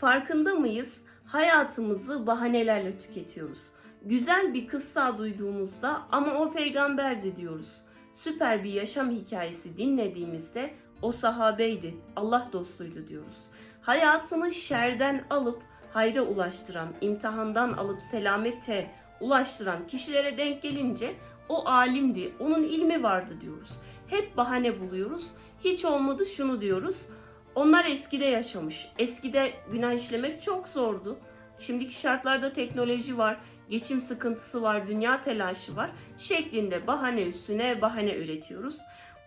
Farkında mıyız? Hayatımızı bahanelerle tüketiyoruz. Güzel bir kıssa duyduğumuzda ama o peygamberdi diyoruz. Süper bir yaşam hikayesi dinlediğimizde o sahabeydi, Allah dostuydu diyoruz. Hayatını şerden alıp hayra ulaştıran, imtihandan alıp selamete ulaştıran kişilere denk gelince o alimdi, onun ilmi vardı diyoruz. Hep bahane buluyoruz. Hiç olmadı şunu diyoruz. Onlar eskide yaşamış. Eskide günah işlemek çok zordu. Şimdiki şartlarda teknoloji var, geçim sıkıntısı var, dünya telaşı var şeklinde bahane üstüne bahane üretiyoruz.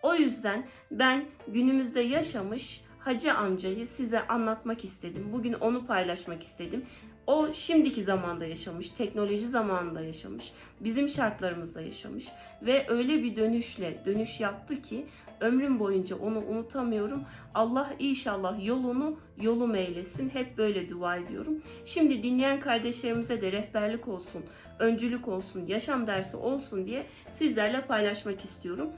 O yüzden ben günümüzde yaşamış hacı amcayı size anlatmak istedim. Bugün onu paylaşmak istedim. O şimdiki zamanda yaşamış, teknoloji zamanında yaşamış, bizim şartlarımızda yaşamış ve öyle bir dönüşle dönüş yaptı ki ömrüm boyunca onu unutamıyorum. Allah inşallah yolunu yolum eylesin. Hep böyle dua ediyorum. Şimdi dinleyen kardeşlerimize de rehberlik olsun, öncülük olsun, yaşam dersi olsun diye sizlerle paylaşmak istiyorum.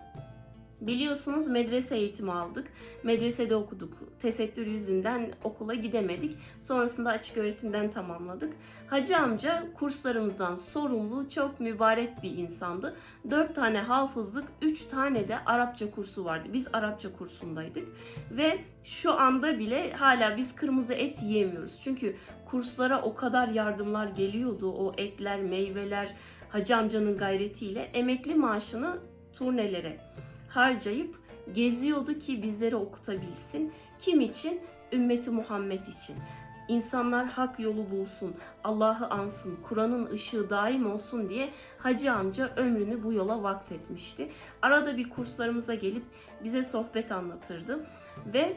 Biliyorsunuz medrese eğitimi aldık. Medresede okuduk. Tesettür yüzünden okula gidemedik. Sonrasında açık öğretimden tamamladık. Hacı amca kurslarımızdan sorumlu, çok mübarek bir insandı. 4 tane hafızlık, 3 tane de Arapça kursu vardı. Biz Arapça kursundaydık. Ve şu anda bile hala biz kırmızı et yiyemiyoruz. Çünkü kurslara o kadar yardımlar geliyordu. O etler, meyveler, Hacı amcanın gayretiyle emekli maaşını turnelere harcayıp geziyordu ki bizleri okutabilsin. Kim için? Ümmeti Muhammed için. İnsanlar hak yolu bulsun, Allah'ı ansın, Kur'an'ın ışığı daim olsun diye Hacı amca ömrünü bu yola vakfetmişti. Arada bir kurslarımıza gelip bize sohbet anlatırdı ve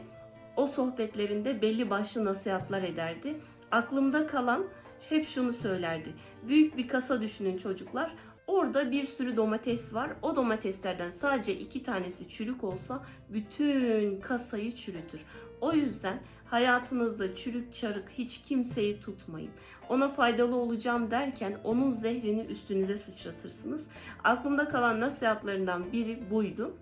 o sohbetlerinde belli başlı nasihatler ederdi. Aklımda kalan hep şunu söylerdi. Büyük bir kasa düşünün çocuklar. Orada bir sürü domates var. O domateslerden sadece iki tanesi çürük olsa bütün kasayı çürütür. O yüzden hayatınızda çürük çarık hiç kimseyi tutmayın. Ona faydalı olacağım derken onun zehrini üstünüze sıçratırsınız. Aklımda kalan nasihatlarından biri buydu.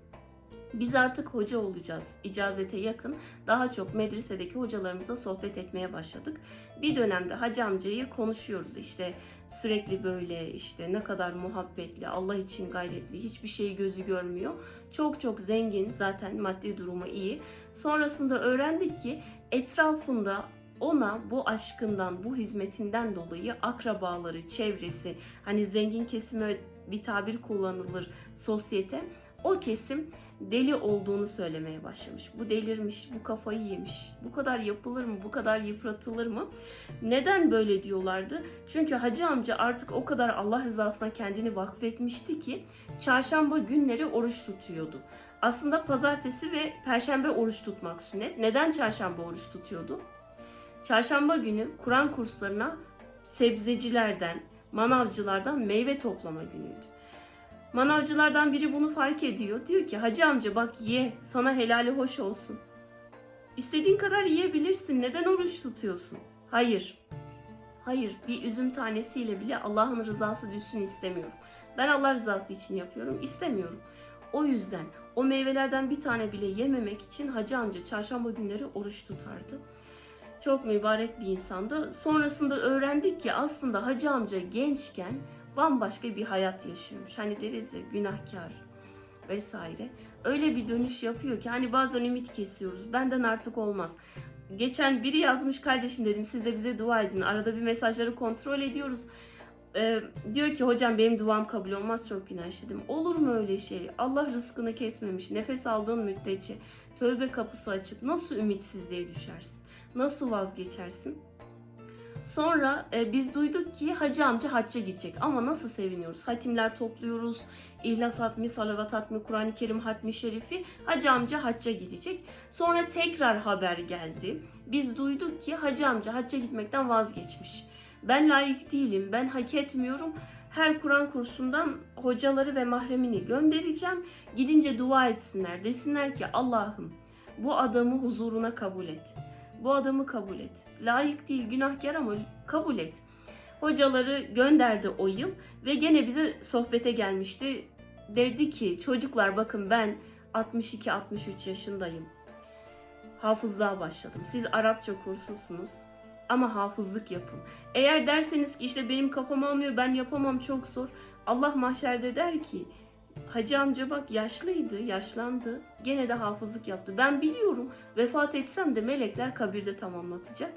Biz artık hoca olacağız. İcazete yakın daha çok medresedeki hocalarımızla sohbet etmeye başladık. Bir dönemde hacı amcayı konuşuyoruz işte sürekli böyle işte ne kadar muhabbetli, Allah için gayretli, hiçbir şeyi gözü görmüyor. Çok çok zengin zaten maddi durumu iyi. Sonrasında öğrendik ki etrafında ona bu aşkından, bu hizmetinden dolayı akrabaları, çevresi, hani zengin kesime bir tabir kullanılır sosyete, o kesim deli olduğunu söylemeye başlamış. Bu delirmiş, bu kafayı yemiş. Bu kadar yapılır mı? Bu kadar yıpratılır mı? Neden böyle diyorlardı? Çünkü hacı amca artık o kadar Allah rızasına kendini vakfetmişti ki çarşamba günleri oruç tutuyordu. Aslında pazartesi ve perşembe oruç tutmak sünnet. Neden çarşamba oruç tutuyordu? Çarşamba günü Kur'an kurslarına sebzecilerden, manavcılardan meyve toplama günüydü. Manavcılardan biri bunu fark ediyor. Diyor ki hacı amca bak ye sana helali hoş olsun. İstediğin kadar yiyebilirsin. Neden oruç tutuyorsun? Hayır. Hayır bir üzüm tanesiyle bile Allah'ın rızası düşsün istemiyorum. Ben Allah rızası için yapıyorum istemiyorum. O yüzden o meyvelerden bir tane bile yememek için hacı amca çarşamba günleri oruç tutardı. Çok mübarek bir insandı. Sonrasında öğrendik ki aslında hacı amca gençken bambaşka bir hayat yaşıyormuş. Hani deriz ya günahkar vesaire. Öyle bir dönüş yapıyor ki hani bazen ümit kesiyoruz. Benden artık olmaz. Geçen biri yazmış kardeşim dedim siz de bize dua edin. Arada bir mesajları kontrol ediyoruz. Ee, diyor ki hocam benim duam kabul olmaz çok günah işledim. Olur mu öyle şey? Allah rızkını kesmemiş. Nefes aldığın müddetçe tövbe kapısı açık. Nasıl ümitsizliğe düşersin? Nasıl vazgeçersin? Sonra e, biz duyduk ki hacı amca hacca gidecek. Ama nasıl seviniyoruz? Hatimler topluyoruz. İhlas hatmi, salavat hatmi, Kur'an-ı Kerim hatmi şerifi. Hacı amca hacca gidecek. Sonra tekrar haber geldi. Biz duyduk ki hacı amca hacca gitmekten vazgeçmiş. Ben layık değilim, ben hak etmiyorum. Her Kur'an kursundan hocaları ve mahremini göndereceğim. Gidince dua etsinler. Desinler ki Allah'ım bu adamı huzuruna kabul et. Bu adamı kabul et. Layık değil, günahkar ama kabul et. Hocaları gönderdi o yıl ve gene bize sohbete gelmişti. Dedi ki çocuklar bakın ben 62-63 yaşındayım. Hafızlığa başladım. Siz Arapça kursusunuz. Ama hafızlık yapın. Eğer derseniz ki işte benim kafam almıyor ben yapamam çok zor. Allah mahşerde der ki Hacı amca bak yaşlıydı, yaşlandı. Gene de hafızlık yaptı. Ben biliyorum vefat etsem de melekler kabirde tamamlatacak.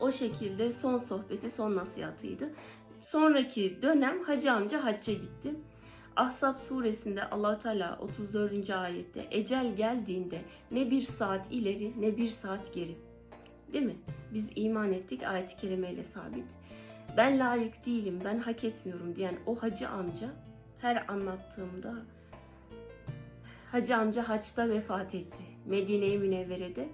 O şekilde son sohbeti, son nasihatıydı. Sonraki dönem Hacı amca hacca gitti. Ahzab suresinde allah Teala 34. ayette ecel geldiğinde ne bir saat ileri ne bir saat geri. Değil mi? Biz iman ettik ayet-i kerimeyle sabit. Ben layık değilim, ben hak etmiyorum diyen o hacı amca her anlattığımda hacı amca haçta vefat etti. Medine-i Münevvere'de.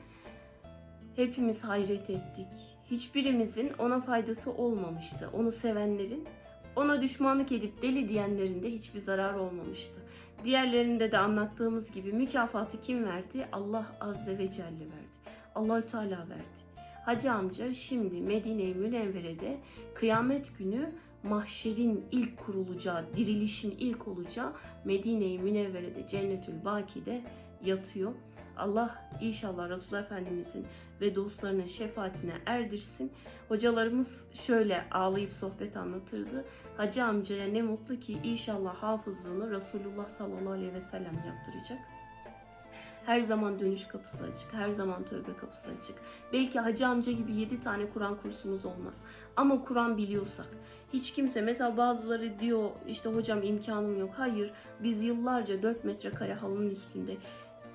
Hepimiz hayret ettik. Hiçbirimizin ona faydası olmamıştı. Onu sevenlerin, ona düşmanlık edip deli diyenlerin de hiçbir zarar olmamıştı. Diğerlerinde de anlattığımız gibi mükafatı kim verdi? Allah Azze ve Celle verdi. Allahü Teala verdi. Hacı amca şimdi Medine-i Münevvere'de kıyamet günü mahşerin ilk kurulacağı, dirilişin ilk olacağı Medine-i Münevvere'de Cennetül Baki'de yatıyor. Allah inşallah Resulullah Efendimizin ve dostlarının şefaatine erdirsin. Hocalarımız şöyle ağlayıp sohbet anlatırdı. Hacı amcaya ne mutlu ki inşallah hafızlığını Resulullah sallallahu aleyhi ve sellem yaptıracak. Her zaman dönüş kapısı açık, her zaman tövbe kapısı açık. Belki hacı amca gibi 7 tane Kur'an kursumuz olmaz. Ama Kur'an biliyorsak, hiç kimse mesela bazıları diyor işte hocam imkanım yok. Hayır, biz yıllarca 4 metrekare halının üstünde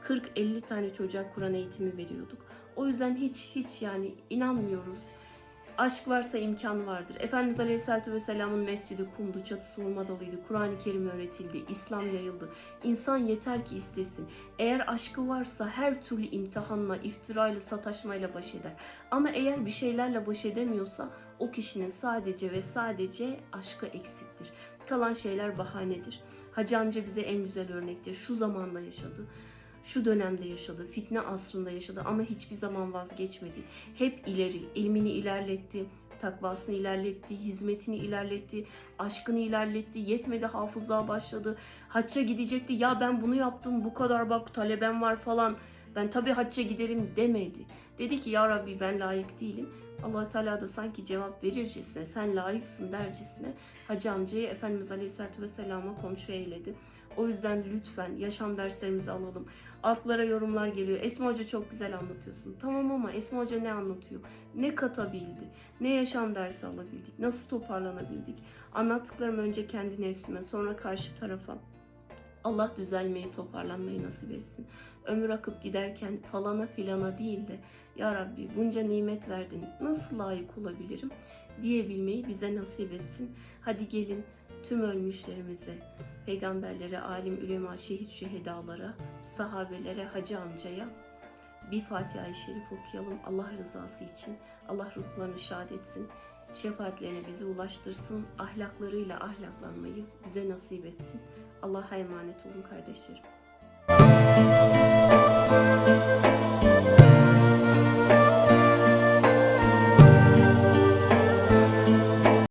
40-50 tane çocuğa Kur'an eğitimi veriyorduk. O yüzden hiç hiç yani inanmıyoruz. Aşk varsa imkan vardır. Efendimiz Aleyhisselatü Vesselam'ın mescidi kumdu, çatısı hurmadalıydı. Kur'an-ı Kerim öğretildi, İslam yayıldı. İnsan yeter ki istesin. Eğer aşkı varsa her türlü imtihanla, iftirayla, sataşmayla baş eder. Ama eğer bir şeylerle baş edemiyorsa o kişinin sadece ve sadece aşkı eksiktir. Kalan şeyler bahanedir. Hacı amca bize en güzel örnektir. Şu zamanda yaşadı şu dönemde yaşadı, fitne asrında yaşadı ama hiçbir zaman vazgeçmedi. Hep ileri, ilmini ilerletti, takvasını ilerletti, hizmetini ilerletti, aşkını ilerletti, yetmedi hafızlığa başladı. Hacca gidecekti, ya ben bunu yaptım, bu kadar bak talebem var falan. Ben tabii hacca giderim demedi. Dedi ki ya Rabbi ben layık değilim. allah Teala da sanki cevap verircesine, sen layıksın dercesine Hacı amcayı Efendimiz Aleyhisselatü Vesselam'a komşu eyledi. O yüzden lütfen yaşam derslerimizi alalım. Altlara yorumlar geliyor. Esma Hoca çok güzel anlatıyorsun. Tamam ama Esma Hoca ne anlatıyor? Ne katabildi? Ne yaşam dersi alabildik? Nasıl toparlanabildik? Anlattıklarım önce kendi nefsime sonra karşı tarafa. Allah düzelmeyi, toparlanmayı nasip etsin. Ömür akıp giderken falana filana değil de Ya Rabbi bunca nimet verdin nasıl layık olabilirim diyebilmeyi bize nasip etsin. Hadi gelin tüm ölmüşlerimize, peygamberlere, alim, ülema, şehit, şehidalara, sahabelere, hacı amcaya bir Fatiha-i Şerif okuyalım Allah rızası için. Allah ruhlarını şad etsin şefaatlerine bizi ulaştırsın, ahlaklarıyla ahlaklanmayı bize nasip etsin. Allah'a emanet olun kardeşlerim.